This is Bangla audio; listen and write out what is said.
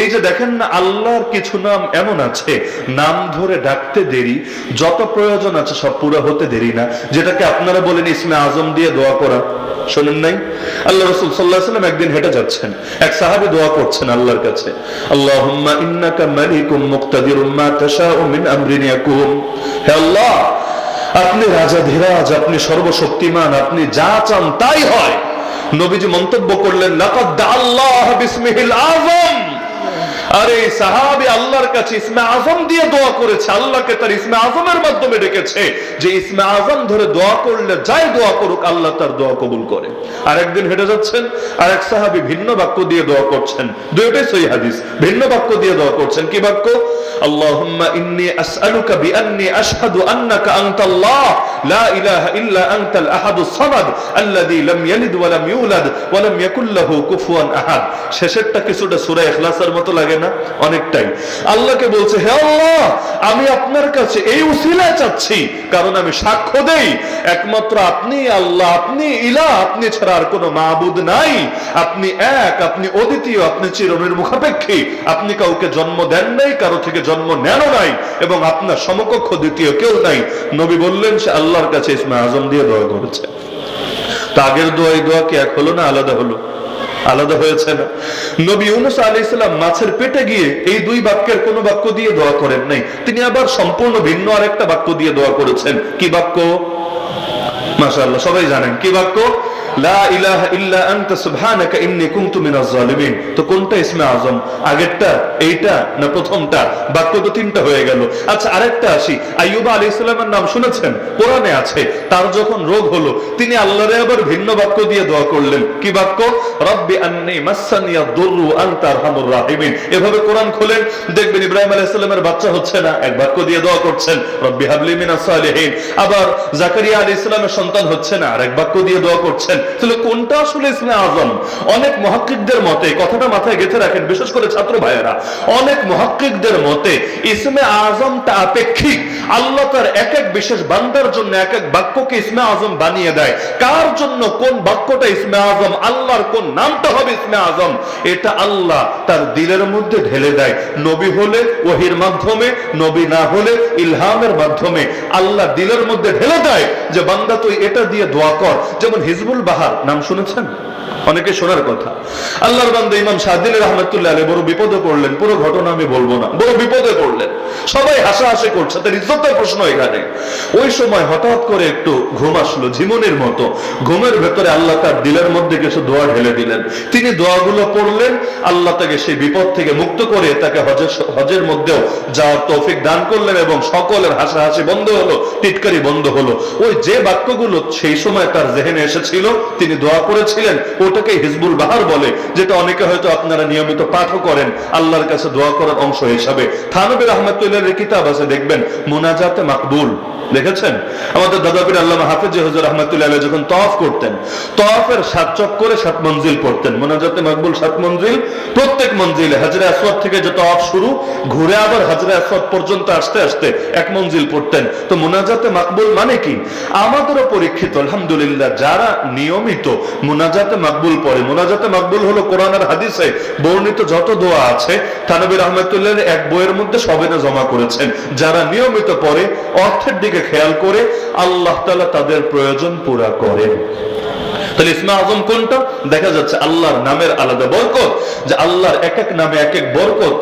এই যে দেখেন না, আল্লাহর কিছু নাম এমন আছে, নাম ধরে ডাকতে দেরি, যত প্রয়োজন আছে সব পুরো হতে দেরি না, যেটাকে আপনারা বলেন ইসমে আজম দিয়ে দোয়া করা। শোনেন নাই? আল্লাহ রসুল সাল্লাহ একদিন হেঁটে যাচ্ছেন, এক সাহাবি দোয়া করছেন আল্লাহর কাছে আল্লাহ, আপনি রাজা ধীরাজ, আপনি সর্বশক্তিমান, আপনি যা চান তাই হয়। নবীজি মন্তব্য করলেন আল্লাহ বিসমিহিল আযম। আরে সাহাবি আল্লাহর কাছে ইসমে আজম দিয়ে দোয়া করেছে, আল্লাহকে তার ইসমে আজমের মাধ্যমে ডেকেছে। যে ইসমে আজম ধরে দোয়া করলে যাই দোয়া করুক, আল্লাহ তার দোয়া কবুল করে। আর একদিন হেঁটে যাচ্ছেন আর এক সাহাবি ভিন্ন বাক্য দিয়ে দোয়া করছেন। দুইটাই সই হাদিস, ভিন্ন বাক্য দিয়ে দোয়া করছেন। কি বাক্য? ইল্লা আনতাল আহাদুস সামাদ আল্লাযী লাম ইয়ালিদ ওয়া লাম ইউলাদ ওয়া লাম ইয়াকুল লাহু কুফুয়ান আহাদ শেষেরটা কিছুটা সূরা ইখলাসের মতো লাগে না? অনেকটাই। আল্লাহকে বলছে, হে আল্লাহ, আমি আপনার কাছে এই উসিলায় চাচ্ছি। কারণ আমি সাক্ষ্য দেই। একমাত্র আপনি আল্লাহ, আপনি ইলা আপনি ছাড়া আর কোনো মাবুদ নাই। আপনি এক, আপনি অদ্বিতীয়, আপনি চিরনির মুখাপেক্ষী আপনি কাউকে জন্ম দেন নাই, কারও থেকে জন্ম নেনও নাই এবং আপনার সমকক্ষ দ্বিতীয় কেউ নাই। নবী বললেন, সে আল্লাহর কাছে ইসমা আজম দিয়ে দোয়া করেছে। তা আগের দোয়া দোয়া কি এক হলো না আলাদা হলো? আলাদা হয়েছে না। নবী ইউনুস আলাইহিস সালাম মাছের পেটে গিয়ে এই দুই বাক্যের কোন বাক্য দিয়ে দোয়া করেন নাই। তিনি আবার সম্পূর্ণ ভিন্ন আরেকটা বাক্য দিয়ে দোয়া করেছেন। কি বাক্য? মাশাআল্লাহ, সবাই জানেন। কি বাক্য? আচ্ছা তার যখন রোগ হলো, তিনি আল্লাহরে আবার ভিন্ন বাক্য দিয়ে দোয়া করলেন। কি বাক্য? রব্বি এভাবে কোরআন খোলেন, দেখবেন ইব্রাহিম আলাইহিস সালামের বাচ্চা হচ্ছে না। এক বাক্য দিয়ে দোয়া করছেন, রব্বি হাবলি মিনাস আবার জাকারিয়া আলাইহিস সালামের সন্তান হচ্ছে না। আরেক বাক্য দিয়ে দোয়া করছেন তাহলে কোনটা আসলে ইসমে আজম? অনেক মহাক্কিকদের মতে কথাটা মাথায় গেঁথে রাখেন বিশেষ করে ছাত্র ভাইয়েরা, অনেক মহাক্কিকদের মতে ইসমে আজমটা আপেক্ষিক। আল্লাহ তার এক এক বিশেষ বান্দার জন্য এক এক বাক্যকে ইসমে আজম বানিয়ে দেয়। কার জন্য কোন বাক্যটা ইসমে আজম, আল্লাহর কোন নামটা হবে ইসমে আজম, এটা আল্লাহ তার দিলের মধ্যে ঢেলে দেয়। নবী হলে ওহির মাধ্যমে, নবী না হলে ইলহামের মাধ্যমে। আল্লাহ দিলের মধ্যে ঢেলে দেয় যে, বান্দা তুই এটা দিয়ে দোয়া কর। যেমন হিজবুল বাহার নাম শুনেছেন? অনেকে শোনার কথা। আল্লাহর বান্দা ইমাম শাহদিন রহমতুল্লাহ আলী বড় বিপদে পড়লেন, পুরো ঘটনা আমি বলব না। বড় বিপদে পড়লেন। সবাই হাসাহাসি করছে, তার ইজ্জতের প্রশ্ন এখানে। ওই সময় হঠাৎ করে একটু ঘুম আসলো, ঝিমনির মতো। ঘুমের ভেতরে আল্লাহ তার দিলের মধ্যে কিছু দোয়া ঢেলে দিলেন। তিনি দোয়াগুলো পড়লেন, আল্লাহ তাকে সেই বিপদ থেকে মুক্ত করে তাকে হজের হজের মধ্যেও যাওয়ার তৌফিক দান করলেন এবং সকলের হাসাহাসি বন্ধ হলো, টিটকারি বন্ধ হলো। ওই যে বাক্যগুলো সেই সময় তার জেহেনে এসেছিল, তিনি দোয়া করেছিলেন ওটাকে হিজবুল বাহার বলে, যেটা অনেকে হয়তো আপনারা নিয়মিত পাঠও করেন। আল্লাহর কাছে দোয়া করার অংশ হিসাবে। থানবির আহমদুল্লাহের কিতাব আছে, দেখবেন, মোনাজাতে মাকবুল। দেখেছেন? আমাদের দাদাপির আল্লাহ হাফিজ হজর রহমতুল্লাহ যখন তফ করতেন তফের সাত চক্করে সাত মঞ্জিল পড়তেন। মোনাজাতে মাকবুল সাত মঞ্জিল, প্রত্যেক মঞ্জিলে হাজরা আসওয়াদ থেকে যে তফ শুরু, ঘুরে আবার হাজরা আসওয়াদ পর্যন্ত আসতে আসতে এক মঞ্জিল পড়তেন। তো মোনাজাতে মাকবুল মানে কি? আমাদেরও পরীক্ষিত, আলহামদুলিল্লাহ, যারা নিয়মিত মোনাজাতে মাকবুল পড়ে। মোনাজাতে মাকবুল হলো কোরআন আর হাদিসে বর্ণিত যত দোয়া আছে থানবির আহমেদুল্লাহ এক বইয়ের মধ্যে সবেনে জমা করেছেন। যারা নিয়মিত পড়ে, অর্থের দিকে খেয়াল করে আল্লাহ তালা তাদের প্রয়োজন পুরা করে। দেখা যাচ্ছে আল্লাহর নামের আলাদা বরকত। যে আল্লাহর এক এক নামে এক এক বরকত